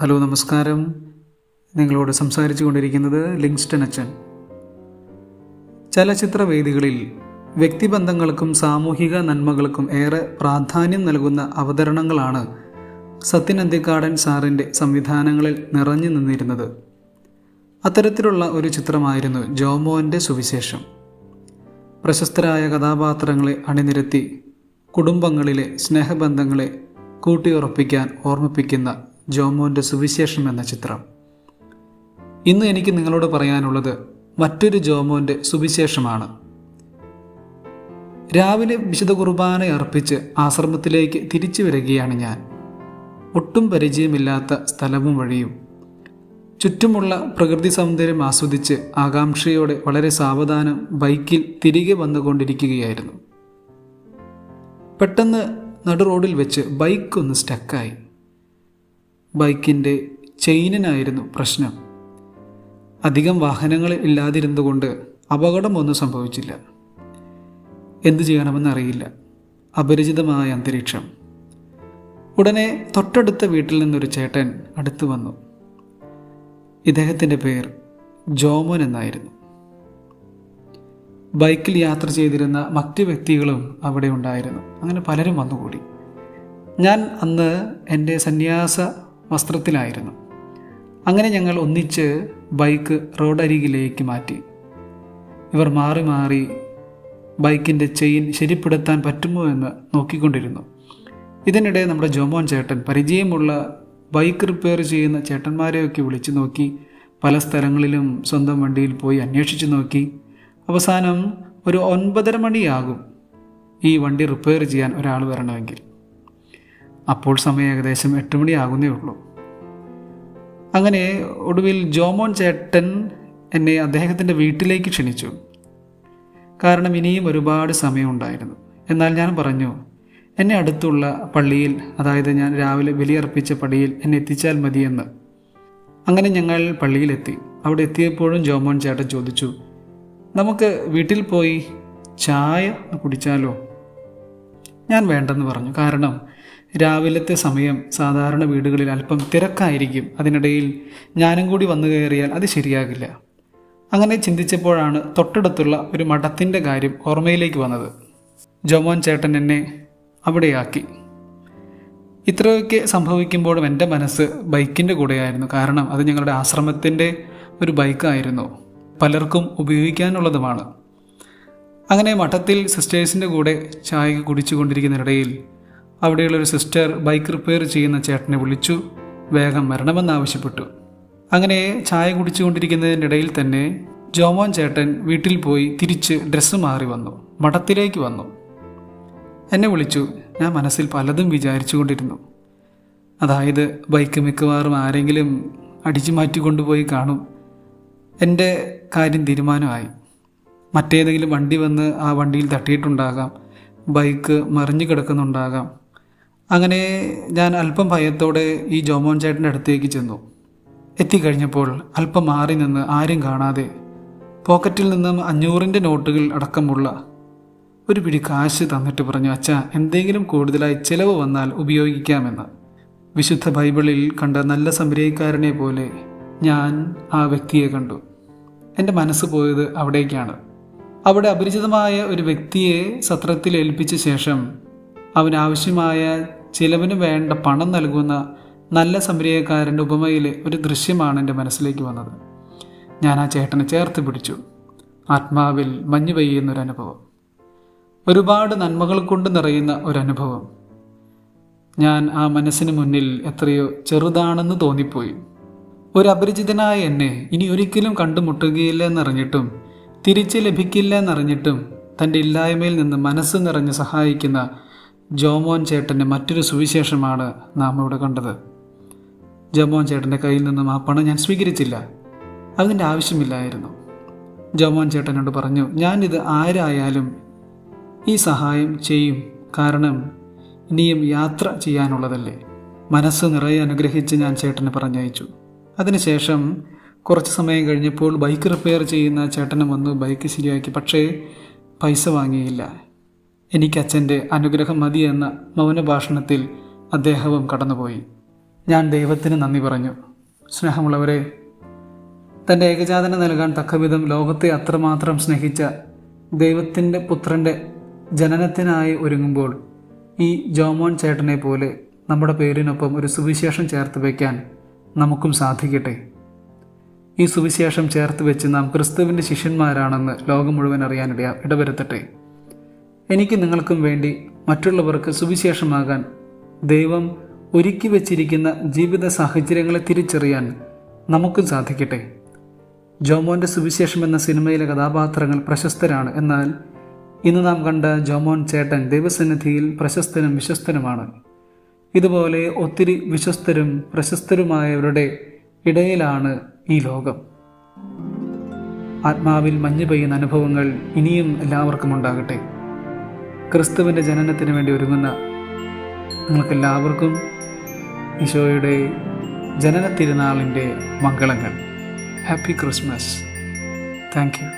Hello നമസ്കാരം. നിങ്ങളോട് സംസാരിച്ചു കൊണ്ടിരിക്കുന്നത് ലിങ്സ്റ്റൺ അച്ഛൻ. ചലച്ചിത്രവേദികളിൽ വ്യക്തിബന്ധങ്ങൾക്കും സാമൂഹിക നന്മകൾക്കും ഏറെ പ്രാധാന്യം നൽകുന്ന അവതരണങ്ങളാണ് സത്യൻ അന്തിക്കാടൻ സാറിന്റെ സംവിധാനങ്ങളിൽ നിറഞ്ഞു നിന്നിരുന്നത്. അത്തരത്തിലുള്ള ഒരു ചിത്രമായിരുന്നു ജോമോന്റെ സുവിശേഷം. പ്രശസ്തരായ കഥാപാത്രങ്ങളെ അണിനിരത്തി കുടുംബങ്ങളിലെ സ്നേഹബന്ധങ്ങളെ കൂട്ടിയുറപ്പിക്കാൻ ഓർമ്മിപ്പിക്കുന്ന ജോമോന്റെ സുവിശേഷം എന്ന ചിത്രം. ഇന്ന് എനിക്ക് നിങ്ങളോട് പറയാനുള്ളത് മറ്റൊരു ജോമോന്റെ സുവിശേഷമാണ്. രാവിലെ വിശുദ്ധ കുർബാന അർപ്പിച്ച് ആശ്രമത്തിലേക്ക് തിരിച്ചു വരികയാണ് ഞാൻ. ഒട്ടും പരിചയമില്ലാത്ത സ്ഥലവും വഴിയും. ചുറ്റുമുള്ള പ്രകൃതി സൗന്ദര്യം ആസ്വദിച്ച് ആകാംക്ഷയോടെ വളരെ സാവധാനം ബൈക്കിൽ തിരികെ വന്നുകൊണ്ടിരിക്കുകയായിരുന്നു. പെട്ടെന്ന് നടു റോഡിൽ വെച്ച് ബൈക്ക് ഒന്ന് സ്റ്റക്കായി. ബൈക്കിന്റെ ചെയിനിനായിരുന്നു പ്രശ്നം. അധികം വാഹനങ്ങൾ ഇല്ലാതിരുന്നുകൊണ്ട് അപകടമൊന്നും സംഭവിച്ചില്ല. എന്തു ചെയ്യണമെന്നറിയില്ല. അപരിചിതമായ അന്തരീക്ഷം. ഉടനെ തൊട്ടടുത്ത വീട്ടിൽ നിന്നൊരു ചേട്ടൻ അടുത്തു വന്നു. ഇദ്ദേഹത്തിന്റെ പേർ ജോമോൻ എന്നായിരുന്നു. ബൈക്കിൽ യാത്ര ചെയ്തിരുന്ന മറ്റ് വ്യക്തികളും അവിടെ ഉണ്ടായിരുന്നു. അങ്ങനെ പലരും വന്നുകൂടി. ഞാൻ അന്ന് എന്റെ സന്യാസ വസ്ത്രത്തിലായിരുന്നു. അങ്ങനെ ഞങ്ങൾ ഒന്നിച്ച് ബൈക്ക് റോഡരികിലേക്ക് മാറ്റി. ഇവർ മാറി മാറി ബൈക്കിന്റെ ചെയിൻ ശരിപ്പെടുത്താൻ പറ്റുമോ എന്ന് നോക്കിക്കൊണ്ടിരുന്നു. ഇതിനിടെ നമ്മുടെ ജോമോൻ ചേട്ടൻ പരിചയമുള്ള ബൈക്ക് റിപ്പയർ ചെയ്യുന്ന ചേട്ടന്മാരെയൊക്കെ വിളിച്ചു നോക്കി പല സ്ഥലങ്ങളിലും സ്വന്തം വണ്ടിയിൽ പോയി അന്വേഷിച്ചു നോക്കി. അവസാനം ഒരു ഒൻപതര മണിയാകും ഈ വണ്ടി റിപ്പയർ ചെയ്യാൻ ഒരാൾ വരണമെങ്കിൽ. അപ്പോൾ സമയം ഏകദേശം എട്ട് മണിയാകുന്നേ ഉള്ളൂ. അങ്ങനെ ഒടുവിൽ ജോമോൻ ചേട്ടൻ എന്നെ അദ്ദേഹത്തിന്റെ വീട്ടിലേക്ക് ക്ഷണിച്ചു. കാരണം ഇനിയും ഒരുപാട് സമയമുണ്ടായിരുന്നു എന്നാൽ ഞാൻ പറഞ്ഞു എന്നെ അടുത്തുള്ള പള്ളിയിൽ അതായത് ഞാൻ രാവിലെ ബലിയർപ്പിച്ച പള്ളിയിൽ എന്നെ എത്തിച്ചാൽ മതിയെന്ന് അങ്ങനെ ഞങ്ങൾ പള്ളിയിലെത്തി. അവിടെ എത്തിയപ്പോഴും ജോമോൻ ചേട്ടൻ ചോദിച്ചു നമുക്ക് വീട്ടിൽ പോയി ചായ കുടിച്ചാലോ? ഞാൻ വേണ്ടെന്ന് പറഞ്ഞു. കാരണം രാവിലത്തെ സമയം സാധാരണ വീടുകളിൽ അല്പം തിരക്കായിരിക്കും. അതിനിടയിൽ ഞാനും കൂടി വന്നു കയറിയാൽ അത് ശരിയാകില്ല. അങ്ങനെ ചിന്തിച്ചപ്പോഴാണ് തൊട്ടടുത്തുള്ള ഒരു മഠത്തിന്റെ കാര്യം ഓർമ്മയിലേക്ക് വന്നത്. ജോമോൻ ചേട്ടൻ എന്നെ അവിടെയാക്കി. ഇത്രയൊക്കെ സംഭവിക്കുമ്പോഴും എന്റെ മനസ്സ് ബൈക്കിന്റെ കൂടെയായിരുന്നു. കാരണം അത് ഞങ്ങളുടെ ആശ്രമത്തിന്റെ ഒരു ബൈക്കായിരുന്നു. പലർക്കും ഉപയോഗിക്കാനുള്ളതുമാണ്. അങ്ങനെ മഠത്തിൽ സിസ്റ്റേഴ്സിന്റെ കൂടെ ചായ കുടിച്ചുകൊണ്ടിരിക്കുന്നതിനിടയിൽ അവിടെയുള്ളൊരു സിസ്റ്റർ ബൈക്ക് റിപ്പയർ ചെയ്യുന്ന ചേട്ടനെ വിളിച്ചു. വേഗം വരണമെന്നാവശ്യപ്പെട്ടു അങ്ങനെ ചായ കുടിച്ചുകൊണ്ടിരിക്കുന്നതിന്റെ ഇടയിൽ തന്നെ ജോമോൻ ചേട്ടൻ വീട്ടിൽ പോയി തിരിച്ച് ഡ്രസ്സ് മാറി വന്നു. മഠത്തിലേക്ക് വന്നു. എന്നെ വിളിച്ചു. ഞാൻ മനസ്സിൽ പലതും വിചാരിച്ചുകൊണ്ടിരുന്നു. അതായത് ബൈക്ക് മിക്കവാറും ആരെങ്കിലും അടിച്ചു മാറ്റിക്കൊണ്ടുപോയി കാണും. എന്റെ കാര്യം തീരുമാനമായി. മറ്റേതെങ്കിലും വണ്ടി വന്ന് ആ വണ്ടിയിൽ തട്ടിയിട്ടുണ്ടാകാം. ബൈക്ക് മറിഞ്ഞു കിടക്കുന്നുണ്ടാകാം. അങ്ങനെ ഞാൻ അല്പം ഭയത്തോടെ ഈ ജോമോൻ ചേട്ടന്റെ അടുത്തേക്ക് ചെന്നു. എത്തിക്കഴിഞ്ഞപ്പോൾ അല്പം മാറി നിന്ന് ആരും കാണാതെ പോക്കറ്റിൽ നിന്നും അഞ്ഞൂറിന്റെ നോട്ടുകൾ അടക്കമുള്ള ഒരു പിടി കാശ് തന്നിട്ട് പറഞ്ഞു അച്ഛ എന്തെങ്കിലും കൂടുതലായി ചിലവ് വന്നാൽ ഉപയോഗിക്കാമെന്ന്. വിശുദ്ധ ബൈബിളിൽ കണ്ട നല്ല സംരയക്കാരനെ പോലെ ഞാൻ ആ വ്യക്തിയെ കണ്ടു. എന്റെ മനസ്സ് പോയത് അവിടേക്കാണ്. അവിടെ അപരിചിതമായ ഒരു വ്യക്തിയെ സത്രത്തിൽ ഏൽപ്പിച്ച ശേഷം അവനാവശ്യമായ ചിലവിന് വേണ്ട പണം നൽകുന്ന നല്ല സംരയക്കാരന്റെ ഉപമയിലെ ഒരു ദൃശ്യമാണ് എന്റെ മനസ്സിലേക്ക് വന്നത്. ഞാൻ ആ ചേട്ടനെ ചേർത്ത് പിടിച്ചു. ആത്മാവിൽ മഞ്ഞു പെയ്യുന്നൊരനുഭവം ഒരുപാട് നന്മകൾ കൊണ്ട് നിറയുന്ന ഒരനുഭവം ഞാൻ ആ മനസ്സിന് മുന്നിൽ എത്രയോ ചെറുതാണെന്ന് തോന്നിപ്പോയി. ഒരു അപരിചിതനായ എന്നെ ഇനി ഒരിക്കലും കണ്ടുമുട്ടുകയില്ല എന്നറിഞ്ഞിട്ടും തിരിച്ച് ലഭിക്കില്ല എന്നറിഞ്ഞിട്ടും തന്റെ ഇല്ലായ്മയിൽ നിന്ന് മനസ്സ് നിറഞ്ഞ് സഹായിക്കുന്ന ജോമോൻ ചേട്ടന്റെ മറ്റൊരു സുവിശേഷമാണ് നാം ഇവിടെ കണ്ടത്. ജോമോൻ ചേട്ടന്റെ കയ്യിൽ നിന്നും ആ പണം ഞാൻ സ്വീകരിച്ചില്ല. അതിന്റെ ആവശ്യമില്ലായിരുന്നു. ജോമോൻ ചേട്ടനോട് പറഞ്ഞു ഞാനിത് ആരായാലും ഈ സഹായം ചെയ്യും. കാരണം ഇനിയും യാത്ര ചെയ്യാനുള്ളതല്ലേ. മനസ്സ് നിറയെ അനുഗ്രഹിച്ച് ഞാൻ ചേട്ടനെ പറഞ്ഞയച്ചു. അതിനുശേഷം കുറച്ച് സമയം കഴിഞ്ഞപ്പോൾ ബൈക്ക് റിപ്പയർ ചെയ്യുന്ന ചേട്ടനും വന്നു. ബൈക്ക് ശരിയാക്കി പക്ഷേ പൈസ വാങ്ങിയില്ല. എനിക്ക് അച്ഛന്റെ അനുഗ്രഹം മതി എന്ന മൗനഭാഷണത്തിൽ അദ്ദേഹവും കടന്നുപോയി. ഞാൻ ദൈവത്തിന് നന്ദി പറഞ്ഞു. സ്നേഹമുള്ളവരെ തന്റെ ഏകജാതന നൽകാൻ തക്കവിധം ലോകത്തെ അത്രമാത്രം സ്നേഹിച്ച ദൈവത്തിന്റെ പുത്രന്റെ ജനനത്തിനായി ഒരുങ്ങുമ്പോൾ ഈ ജോമോൻ ചേട്ടനെ പോലെ നമ്മുടെ പേരിനൊപ്പം ഒരു സുവിശേഷം ചേർത്ത് വയ്ക്കാൻ നമുക്കും സാധിക്കട്ടെ. ഈ സുവിശേഷം ചേർത്ത് വെച്ച് നാം ക്രിസ്തുവിന്റെ ശിഷ്യന്മാരാണെന്ന് ലോകം മുഴുവൻ അറിയാൻ ഇട ഇടവരുത്തട്ടെ. എനിക്ക് നിങ്ങൾക്കും വേണ്ടി മറ്റുള്ളവർക്ക് സുവിശേഷമാകാൻ ദൈവം ഒരുക്കി വച്ചിരിക്കുന്ന ജീവിത സാഹചര്യങ്ങളെ തിരിച്ചറിയാൻ നമുക്കും സാധിക്കട്ടെ. ജോമോന്റെ സുവിശേഷം എന്ന സിനിമയിലെ കഥാപാത്രങ്ങൾ പ്രശസ്തരാണ്. എന്നാൽ ഇന്ന് നാം കണ്ട ജോമോൻ ചേട്ടൻ ദൈവസന്നിധിയിൽ പ്രശസ്തനും വിശ്വസ്തനുമാണ്. ഇതുപോലെ ഒത്തിരി വിശ്വസ്തരും പ്രശസ്തരുമായവരുടെ ഇടയിലാണ് ഈ ലോകം. ആത്മാവിൽ മഞ്ഞു പെയ്യുന്ന അനുഭവങ്ങൾ ഇനിയും എല്ലാവർക്കും ഉണ്ടാകട്ടെ. ക്രിസ്തുവിന്റെ ജനനത്തിന് വേണ്ടി ഒരുങ്ങുന്ന നിങ്ങൾക്കെല്ലാവർക്കും ഈശോയുടെ ജനന തിരുനാളിന്റെ മംഗളങ്ങൾ. Happy Christmas thank U